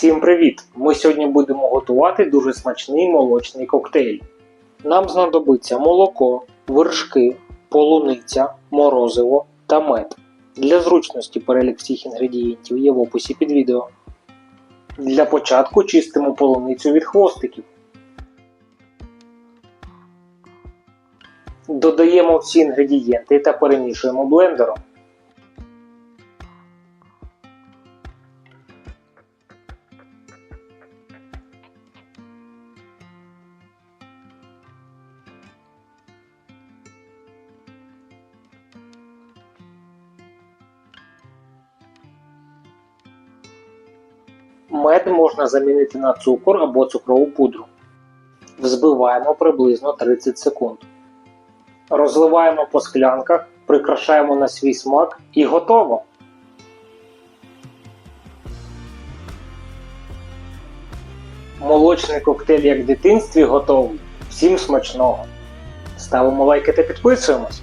Всім привіт! Ми сьогодні будемо готувати дуже смачний молочний коктейль. Нам знадобиться молоко, вершки, полуниця, морозиво та мед. Для зручності перелік всіх інгредієнтів є в описі під відео. Для початку чистимо полуницю від хвостиків. Додаємо всі інгредієнти та перемішуємо блендером. Мед можна замінити на цукор або цукрову пудру. Взбиваємо приблизно 30 секунд. Розливаємо по склянках, прикрашаємо на свій смак і готово. Молочний коктейль як в дитинстві готовий. Всім смачного! Ставимо лайки та підписуємось.